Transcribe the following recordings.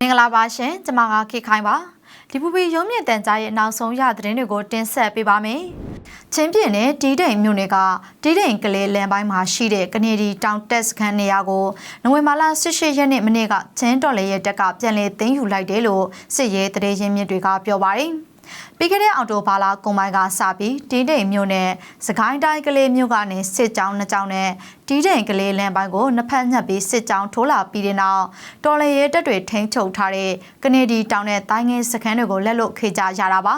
မင်္ဂလာပါရှင်ကျွန်မကခေခိုင်ပါဒီပူပီရုံးမြင့်တန်ကြားရဲ့နောက်ဆုံးရသတင်းတွေကိုတင်ဆက်ပေးပါမယ်ချင်းပြင်းနဲ့တီးတိန်မြို့နယ်ကတီးတိန်ကလေးလန်ပိုင်းမှာရှိတဲ့ကနေဒီတောင်တက်စခန်းနေရာကိုနိုဝင်ဘာလ18ရက်နေ့မနေ့ကချင်းတော်လေရဲ့တက်ကပြန်လည်သိမ်းယူလိုက်တယ်လို့စစ်ရေးတရေရင်းမြစ်တွေကပြောပါတယ် ပြီးခဲ့တဲ့အော်တိုဘာလာကွန်မိုင်ကစပြီးတီးတိန်မြို့နယ်စကိုင်းတိုင်းကလေးမြို့ကနေစစ်ကြောင်းနှစ်ကြောင်းနဲ့တီးတိန်ကလေးလန်ပိုင်းကိုနှစ်ဖက်ညှပ်ပြီးစစ်ကြောင်းထိုးလာပြီးတဲ့နောက်တော်လေရဲတပ်တွေထိန်းချုပ်ထားတဲ့ကနေဒီတောင်နဲ့တိုင်းငင်းစခန်းတွေကိုလက်လွတ်ခေကြရတာပါ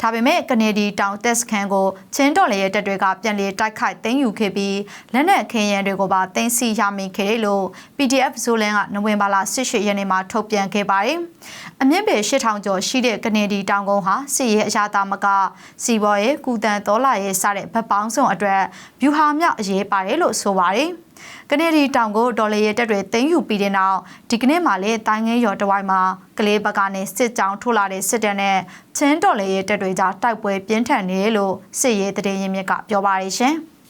ဒါပေမဲ့ကနေဒီတောင်တက်စခန်းကိုချင်းတော်လေရဲတပ်တွေကပြန်လည်တိုက်ခိုက်သိမ်းယူခဲ့ပြီးလက်နက်ခင်းရန်တွေကိုပါသိမ်းဆည်းရမိခဲ့တယ်လို့ PDF ဇိုလန်ကနိုဝင်ဘာလ18ရက်နေ့မှာထုတ်ပြန်ခဲ့ပါတယ်။အမြင့်ပေ8000ကျော်ရှိတဲ့ကနေဒီတောင်ကုန်းဟာစစ်ရေးအရာသားမကစီဘော်ရဲ့ကုတန်တော်လာရဲ့စတဲ့ဗတ်ပေါင်းစုံအတွက်ဗျူဟာမြောက်အရေးပါတယ်လို့ဆိုပါတယ်။ကနေဒီတောင်ကိုဒေါ်လာရဲ့တက်တွေသိမ်းယူပြီးတဲ့နောက်ဒီကနေ့မှလည်းတိုင်းငင်းရော်တဝိုင်းမှာကလေးဘက်ကနေစစ်ကြောင်းထိုးလာတဲ့စစ်တပ်နဲ့ ချင်းဒေါ်လာရဲ့တက်တွေကြားတိုက်ပွဲပြင်းထန်နေတယ်လို့စစ်ရေးတရေရင်းမြစ်ကပြောပါရရှင်။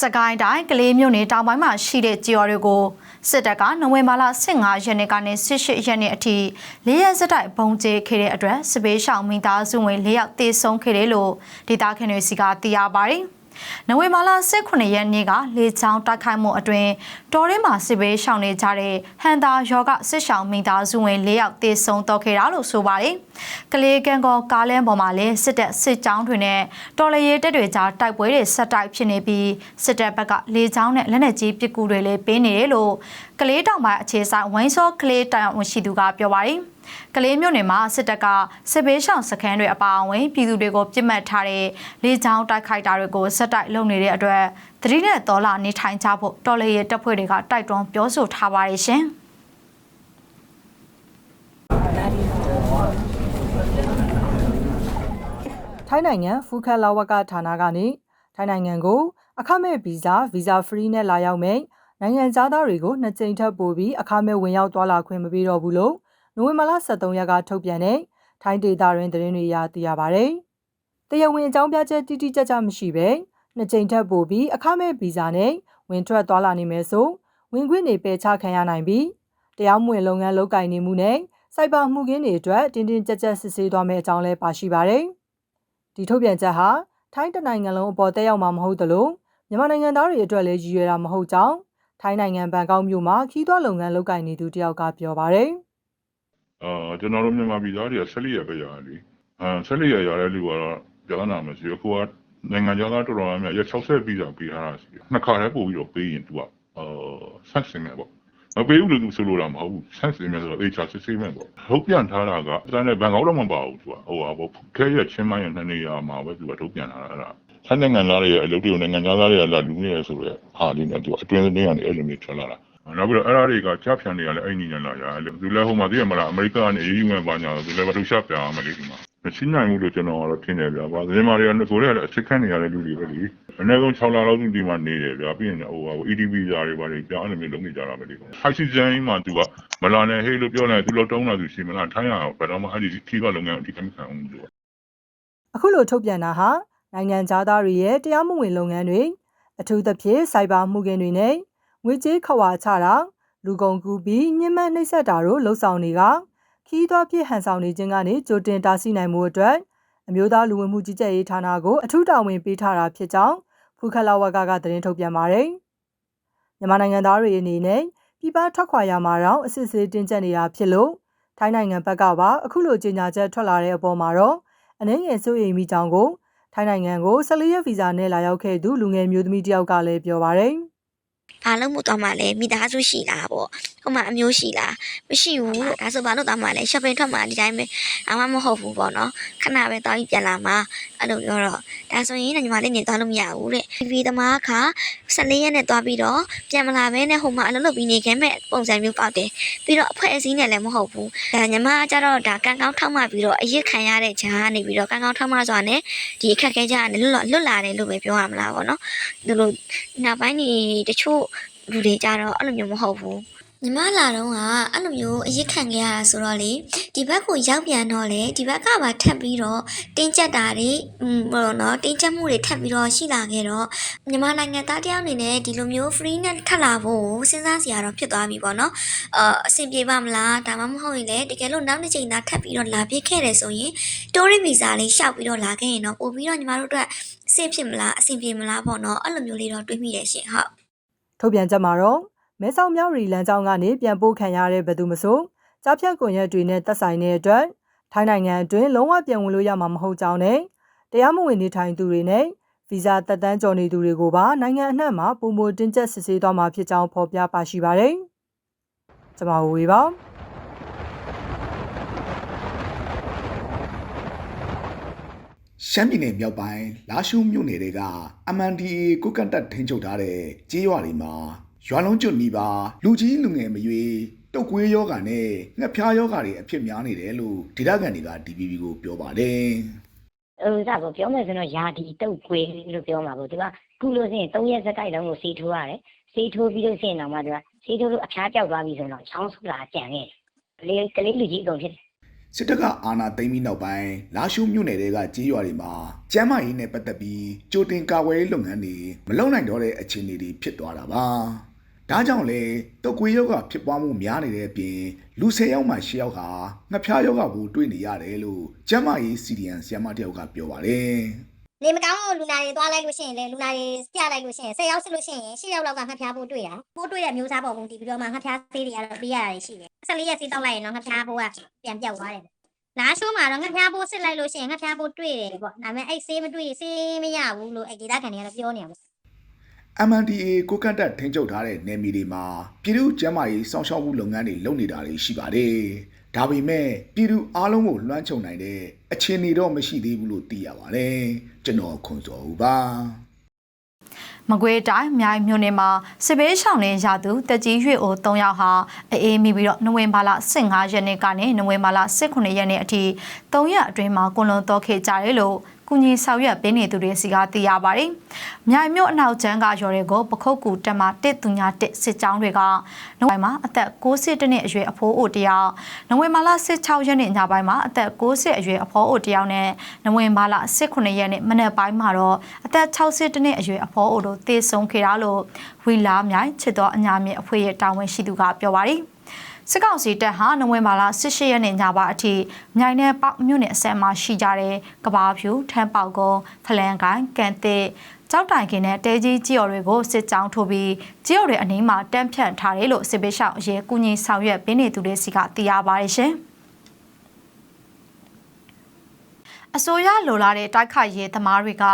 စကိုင်းတိုင်းကလေးမြို့နယ်တောင်ပိုင်းမှာရှိတဲ့ကြေော်တွေကိုစစ်တပ်ကနိုဝင်ဘာလ15ရက်နေ့ကနေ18ရက်နေ့အထိ၄ရက်စတိုက်ဘုံကျဲခဲ့တဲ့အတွက်စပေးရှောင်းမိသားစုဝင်၄ယောက်တေဆုံးခဲ့တယ်လို့ဒေတာခင်တွေစီကသိရပါတယ်။ နိုဝင်ဘာလ18ရက်နေ့ကလေချောင်းတိုက်ခိုက်မှုအတွင်းတော်ရင်းမှာစစ်ဘေးရှောင်နေကြတဲ့ဟန်တာယောဂစစ်ရှောင်မိသားစုဝင်၄ယောက်တေဆုံးတော့ခဲ့တာလို့ဆိုပါတယ်။ကလေးကန်ကောကားလန်းပေါ်မှာလည်းစစ်တပ်စစ်ကြောင်းတွေနဲ့တော်လရေးတပ်တွေကြားတိုက်ပွဲတွေဆက်တိုက်ဖြစ်နေပြီးစစ်တပ်ဘက်ကလေချောင်းနဲ့လက်နက်ကြီးပစ်ကူတွေလည်းပေးနေတယ်လို့ကလေးတောင်ပိုင်းအခြေဆိုင်ဝိုင်းစောကလေးတောင်ဝန်ရှိသူကပြောပါတယ်။ ကလေးမြို့နယ်မှာစစ်တပ်ကစစ်ဘေးရှောင်စခန်းတွေအပါအဝင်ပြည်သူတွေကိုပြစ်မှတ်ထားတဲ့လေကြောင်းတိုက်ခိုက်တာတွေကိုဆက်တိုက်လုပ်နေတဲ့အတွက်သတိနဲ့တော်လာနေထိုင်ကြဖို့တော်လေရဲ့တပ်ဖွဲ့တွေကတိုက်တွန်းပြောဆိုထားပါတယ်ရှင်။ထိုင်းနိုင်ငံဖူခက်လာဝကဌာနကနေထိုင်းနိုင်ငံကိုအခမဲ့ဗီဇာဗီဇာဖရီးနဲ့လာရောက်မယ့်နိုင်ငံသားတွေကိုနှစ်ကြိမ်ထပ်ပို့ပြီးအခမဲ့ဝင်ရောက်သွားလာခွင့်မပေးတော့ဘူးလို့ နိုဝင်ဘာလ23ရက်ကထုတ်ပြန်တဲ့ထိုင်းဒေသတွင်သတင်းတွေအရသိရပါဗျ။တရားဝင်အကြောင်းပြချက်တိတိကျကျမရှိဘဲနှစ်ကြိမ်ထပ်ပို့ပြီးအခမဲ့ဗီဇာနဲ့ဝင်ထွက်သွားလာနေမယ်ဆိုဝင်ခွင့်တွေပယ်ချခံရနိုင်ပြီးတရားမဝင်လုပ်ငန်းလုပ်ကိုင်နေမှုနဲ့စိုက်ပါမှုခင်းတွေအတွက်တင်းတင်းကြပ်ကြပ်စစ်ဆေးသွားမယ့်အကြောင်းလည်းပါရှိပါတယ်။ဒီထုတ်ပြန်ချက်ဟာထိုင်းတနိုင်ငံလုံးအပေါ်တက်ရောက်မှာမဟုတ်သလိုမြန်မာနိုင်ငံသားတွေအတွက်လည်းရည်ရွယ်တာမဟုတ်ကြောင်းထိုင်းနိုင်ငံဘန်ကောက်မြို့မှာခီးသွွားလုပ်ငန်းလုပ်ကိုင်နေသူတယောက်ကပြောပါတယ်။ အာကျွန်တော်တို့မြန်မာပြည်သားတွေက14ရက်ပဲရတယ်လीအာ14ရက်ရတဲ့လူကတော့ပြောနာမရှိဘူးအခုကနိုင်ငံခြားသားတော်တော်များများရက်60ပြီးတာပြီးထားတာရှိတယ်နှစ်ခါတည်းပို့ပြီးတော့ပေးရင်သူကအာဆက်စင်မယ်ပေါ့မပေးဘူးလို့သူဆိုလိုတာမဟုတ်ဘူးဆက်စင်မယ်ဆိုတော့ HR စစ်ဆေးမယ်ပေါ့ထုတ်ပြန်ထားတာကစတဲ့ဘန်ကောက်တော့မပါဘူးသူကဟိုဟာပေါ့ခဲရချင်းမရနှစ်နေရာမှာပဲသူကထုတ်ပြန်ထားတာအဲ့ဒါထိုင်းနိုင်ငံသားတွေရဲ့အလုပ်တွေကိုနိုင်ငံသားတွေကလာလူနေရဆိုတော့ဟာလေးနဲ့သူအတွင်းသတင်းကနေအဲ့လိုမျိုးထွက်လာတာ နောက်ပြီးတော့အဲ့ဒါတွေကကြားဖြန်တွေကလည်းအဲ့ညီနဲ့လာရတယ်သူလည်းဟိုမှာသိရမလားအမေရိကကနေအေးယူမဲ့ဘာညာသူလည်းဘာလို့ရှာပြအောင်မလေးဒီမှာမရှိနိုင်ဘူးလို့ကျွန်တော်ကတော့ထင်တယ်ဗျာ။ဘာသတင်းမာတွေကကိုယ်တွေကလည်းအချက်ခန့်နေရတဲ့လူတွေပဲလေ။အနည်းဆုံး6လလောက်သူဒီမှာနေတယ်ဗျာ။ပြီးရင်ဟိုဟာ EDP ဇာတွေဘာတွေကြောင်းအဲ့လိုမျိုးလုပ်နေကြတာပဲလေ။ High season မှာသူကမလာနဲ့ဟေးလို့ပြောလိုက်သူတော့တုံးလာသူရှိမလားထိုင်းရအောင်ဘယ်တော့မှအဲ့ဒီခီးကလုပ်ငန်းအတိအကျခံအောင်လို့အခုလိုထုတ်ပြန်တာဟာနိုင်ငံသားတွေရဲ့တရားမဝင်လုပ်ငန်းတွေအထူးသဖြင့်စိုက်ဘာမှုခင်းတွေနဲ့ ငွေကြေးခွာချတာလူကုန်ကူးပြီးညှဉ်းပန်းနှိပ်စက်တာတို့လှုပ်ဆောင်နေကခီးသွွားပြစ်ဟန်ဆောင်နေခြင်းကနေကြိုတင်တားဆီးနိုင်မှုအတွက်အမျိုးသားလူဝင်မှုကြီးကြပ်ရေးဌာနကိုအထူးတာဝန်ပေးထားတာဖြစ်ကြောင်းဖူခလာဝကကသတင်းထုတ်ပြန်ပါတယ်။မြန်မာနိုင်ငံသားတွေအနေနဲ့ပြည်ပထွက်ခွာရမှာတော့အစစ်အဆေးတင်းကျပ်နေတာဖြစ်လို့ထိုင်းနိုင်ငံဘက်ကပါအခုလိုကြေညာချက်ထွက်လာတဲ့အပေါ်မှာတော့အနှဲငယ်စိုးရိမ်မိကြောင်းကိုထိုင်းနိုင်ငံကို14ရက်ဗီဇာနဲ့လာရောက်ခဲ့သူလူငယ်မျိုးသမီးတယောက်ကလည်းပြောပါတယ်။ ဘာလို့မို့သွားမှလဲမိသားစုရှိလားပေါ့ဟိုမှာအမျိုးရှိလားမရှိဘူးလို့ဒါဆိုဘာလို့သွားမှလဲ shopping ထွက်မှဒီတိုင်းပဲအမှမဟုတ်ဘူးပေါ့နော်ခဏပဲသွားပြီးပြန်လာမှာအဲ့လိုပြောတော့ဒါဆိုရင်ညီမလေးနေသွားလို့မရဘူးတဲ့ TV သမားခါ14ရက်နဲ့သွားပြီးတော့ပြန်မလာဘဲနဲ့ဟိုမှာအလုပ်လုပ်ပြီးနေခဲ့မဲ့ပုံစံမျိုးပေါက်တယ်ပြီးတော့အဖွဲ့အစည်းနဲ့လည်းမဟုတ်ဘူးဒါညီမကကြတော့ဒါကံကောင်းထောက်မှပြီးတော့အရစ်ခံရတဲ့ဂျာကနေပြီးတော့ကံကောင်းထောက်မှဆိုတာနဲ့ဒီအခက်ခဲကြကနေလွတ်လွတ်လာတယ်လို့ပဲပြောရမလားပေါ့နော်ဒီလိုနောက်ပိုင်းနေတချို့လူတွေကြတော့အဲ့လိုမျိုးမဟုတ်ဘူးညီမလာတော့ကအဲ့လိုမျိုးအရစ်ခံခဲ့ရတာဆိုတော့လေဒီဘက်ကိုရောက်ပြန်တော့လေဒီဘက်ကပါထပ်ပြီးတော့တင်းကျပ်တာတွေอืมဘောနော်တင်းကျပ်မှုတွေထပ်ပြီးတော့ရှိလာခဲ့တော့ညီမနိုင်ငံသားတယောက်အနေနဲ့ဒီလိုမျိုး free နဲ့ထပ်လာဖို့စဉ်းစားစရာတော့ဖြစ်သွားပြီပေါ့နော်အာအဆင်ပြေပါမလားဒါမှမဟုတ်ရင်လေတကယ်လို့နောက်တစ်ချိန်သာထပ်ပြီးတော့လာပြစ်ခဲ့တယ်ဆိုရင် tourist visa လေးရှောက်ပြီးတော့လာခဲ့ရင်တော့ပို့ပြီးတော့ညီမတို့အတွက်ဆင်ဖြစ်မလားအဆင်ပြေမလားပေါ့နော်အဲ့လိုမျိုးလေးတော့တွေးမိတယ်ရှင်ဟုတ် ထုတ်ပြန်ချက်မှာတော့မဲဆောက်မြောက်ရီလမ်းကြောင်းကနေပြန်ပို့ခံရတဲ့ဘယ်သူမဆိုကြားဖြတ်ကွန်ရက်တွေနဲ့သက်ဆိုင်တဲ့အတွက်ထိုင်းနိုင်ငံအတွင်းလုံးဝပြန်ဝင်လို့ရမှာမဟုတ်ကြောင်းနဲ့တရားမဝင်နေထိုင်သူတွေနဲ့ဗီဇာတက်တန်းကြော်နေသူတွေကိုပါနိုင်ငံအနှံ့မှာပုံမတင်ကျပ်စစ်ဆေးသွားမှာဖြစ်ကြောင်းဖော်ပြပါရှိပါတယ်။ကျွန်မဝေပါ ရှမ်းပြည်နယ်မြောက်ပိုင်းလာရှုမြို့နယ်တွေက MNDAA ကိုကန့်တက်ထိန်းချုပ်ထားတဲ့ကြေးရွာတွေမှာရွာလုံးကျွတ်နီးပါလူကြီးလူငယ်မရွေးတုတ်ကွေးယောဂါနဲ့ငှက်ဖျားယောဂါတွေအဖြစ်များနေတယ်လို့ဒေသခံတွေက DPP ကိုပြောပါတယ်ဟိုစပေါ့ပြောမယ်ဆိုတော့ယာဒီတုတ်ခွေးလို့ပြောမှာပေါ့သူကကုလို့ရှိရင်၃ရက်စက်တိုက်လုံးကိုစီထိုးရတယ်စီထိုးပြီးလို့ရှိရင်တော့မှသူကစီထိုးလို့အဖျားပြောက်သွားပြီဆိုတော့ချောင်းဆူလာကြံခဲ့တယ်ကလေးကလေးလူကြီးအကုန်ဖြစ်တယ် စစ်တပ်ကအာဏာသိမ်းပြီးနောက်ပိုင်းလာရှုမြို့နယ်တွေကကြေးရွာတွေမှာကျန်းမာရေးနဲ့ပတ်သက်ပြီးကြိုတင်ကာကွယ်ရေးလုပ်ငန်းတွေမလုပ်နိုင်တော့တဲ့အခြေအနေတွေဖြစ်သွားတာပါဒါကြောင့်လေတုတ်ကွေးယောဂါဖြစ်ပွားမှုများနေတဲ့အပြင်လူ၁၀ယောက်မှ၈ယောက်ဟာငှက်ဖျားယောဂါကိုတွေ့နေရတယ်လို့ကျန်းမာရေးစီဒီအန်ဆီယမတယောက်ကပြောပါတယ် နေမကောင်းလို့လူနာတွေသွားလိုက်လို့ရှိရင်လေလူနာတွေပြလိုက်လို့ရှိရင်10ယောက်စစ်လို့ရှိရင်10ယောက်လောက်ကငှက်ဖျားဖို့တွေ့တာပိုးတွေ့တဲ့မျိုးစားပေါ်ကုန်တည်ပြီးတော့မှငှက်ဖျားသေးတွေကတော့ပေးရတာရှိတယ်14ရက်စီတောက်လိုက်ရင်တော့ငှက်ဖျားဖို့ကပြန်ပြောက်သွားတယ်လာရှိုးမှာတော့ငှက်ဖျားဖို့စစ်လိုက်လို့ရှိရင်ငှက်ဖျားဖို့တွေ့တယ်ပေါ့ဒါပေမဲ့အဲ့ဆေးမတွေ့ဆေးမရဘူးလို့အဲ့ဒေတာခံတွေကတော့ပြောနေရပါ MNDAA ကိုကန့်တက်ထိန်းချုပ်ထားတဲ့နယ်မြေတွေမှာပြည်သူ့ကျန်းမာရေးစောင့်ရှောက်မှုလုပ်ငန်းတွေလုပ်နေတာတွေရှိပါတယ်။ ဒါပေမဲ့ပြည်သူအားလုံးကိုလွှမ်းခြုံနိုင်တဲ့အခြေအနေတော့မရှိသေးဘူးလို့သိရပါတယ်။ကျွန်တော်ခွန်စောဦးပါ။ မကွေးတိုင်းမြိုင်မြို့နယ်မှာစစ်ဘေးရှောင်နေရသူတက်ကြီးရွေအို၃ယောက်ဟာအေးမိပြီးတော့နိုဝင်ဘာလ15ရက်နေ့ကနေနိုဝင်ဘာလ18ရက်နေ့အထိ၃ရက်အတွင်းမှာကွန်လွန်တော်ခဲ့ကြတယ်လို့ကုညီဆောင်ရွက်ပေးနေသူတွေစီကသိရပါတယ်။မြိုင်မြို့အနောက်ကျန်းကရော်တွေကိုပခုတ်ကူတက်မှတစ်သူညာတစ်စစ်ကြောင်းတွေကနိုဝင်ဘာမှာအသက်60နှစ်အရွယ်အဖိုးအိုတယောက်နိုဝင်ဘာလ16ရက်နေ့ညပိုင်းမှာအသက်60အရွယ်အဖိုးအိုတယောက်နဲ့နိုဝင်ဘာလ18ရက်နေ့မနက်ပိုင်းမှာတော့အသက်60နှစ်အရွယ်အဖိုးအိုတို့တေဆုံးခဲ့တာလို့ဝီလာမြိုင်ချစ်တော်အညာမြင့်အဖွဲ့ရဲ့တာဝန်ရှိသူကပြောပါတယ်။စစ်ကောင်စီတပ်ဟာနိုဝင်ဘာလ18ရက်နေ့ညပိုင်းအထိမြိုင်နယ်ပေါက်မြို့နယ်အစမ်းမှာရှိကြတဲ့ကဘာဖြူထမ်းပေါက်ကုန်းဖလန်ကိုင်းကန်တစ်ကြောက်တိုင်ကင်းနဲ့တဲကြီးကြီးော်တွေကိုစစ်ကြောင်းထိုးပြီးကြီးော်တွေအနီးမှာတန်းဖြန့်ထားတယ်လို့စစ်ပေးရှောက်အရေးကူညီဆောင်ရွက်ပေးနေသူတွေစီကသိရပါတယ်ရှင်။ အစိုးရလိုလာတဲ့တိုက်ခိုက်ရေးသမားတွေက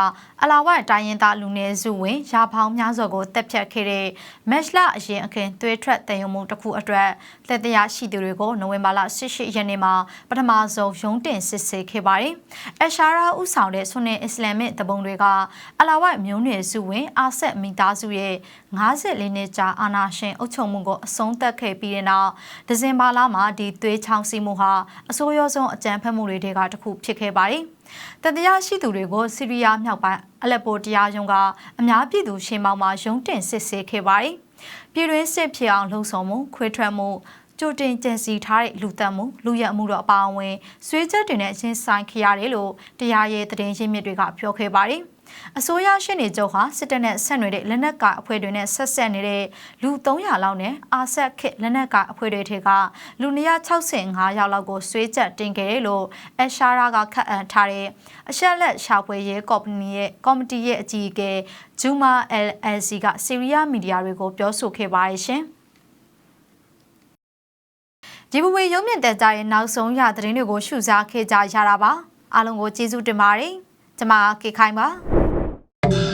အလာဝတ်တိုင်းရင်သားလူနည်းစုဝင်ရာပေါင်းများစွာကိုတက်ဖြတ်ခဲ့တဲ့မက်ရှလာအရင်အခင်းသွေးထွက်တန်ရုံမှုတစ်ခုအတွက်လက်တရားရှိသူတွေကိုနိုဝင်ဘာလ18ရက်နေ့မှာပထမဆုံးရုံးတင်စစ်ဆေးခဲ့ပါတယ်။အရှာရာဥဆောင်တဲ့ဆွန်နယ်အစ္စလာမစ်တပုံတွေကအလာဝတ်မျိုးနွယ်စုဝင်အာဆက်မိသားစုရဲ့54နှစ်ကြာအာဏာရှင်အုပ်ချုပ်မှုကိုအဆုံးသတ်ခဲ့ပြီးတဲ့နောက်ဒီဇင်ဘာလမှာဒီသွေးချောင်းစီမှုဟာအဆိုးရွားဆုံးအကြမ်းဖက်မှုတွေကတစ်ခုဖြစ်ခဲ့ပါတယ်။ တတရားရှိသူတွေကိုစီးရီးယားမြောက်ပိုင်းအလက်ပိုတရားရုံးကအများပြည်သူရှင်းပေါင်းမှာရုံးတင်စစ်ဆေးခဲ့ပါတယ်။ပြည်တွင်းစစ်ဖြစ်အောင်လှုံ့ဆော်မှုခွေးထွက်မှုကြိုတင်ကြံစီထားတဲ့လူသက်မှုလူရက်မှုတော့အပါအဝင်ဆွေးချက်တွေနဲ့ချင်းဆိုင်ခရတယ်လို့တရားရေးသတင်းရင်းမြစ်တွေကပြောခဲ့ပါတယ်။ အစိုးရရှင်းနေချုပ်ဟာစစ်တပ်နဲ့ဆက်နွယ်တဲ့လက်နက်ကိုင်အဖွဲ့တွေနဲ့ဆက်ဆက်နေတဲ့လူ300လောက်နဲ့အာဆက်ခစ်လက်နက်ကိုင်အဖွဲ့တွေထဲကလူ165ယောက်လောက်ကိုဆွေးချက်တင်ခဲ့တယ်လို့အရှာရာကခန့်အပ်ထားတဲ့အရှက်လက်ရှာဖွေရေးကော်မတီရဲ့ကော်မတီရဲ့အကြီးအကဲဂျူမာ LLC ကစီးရီးယားမီဒီယာတွေကိုပြောဆိုခဲ့ပါတယ်ရှင်ဒီဘဝရုံးမြင့်တဲ့ကြရဲ့နောက်ဆုံးရသတင်းတွေကိုရှုစားခဲ့ကြရတာပါအားလုံးကိုကျေးဇူးတင်ပါတယ်ကျမကေခိုင်ပါ you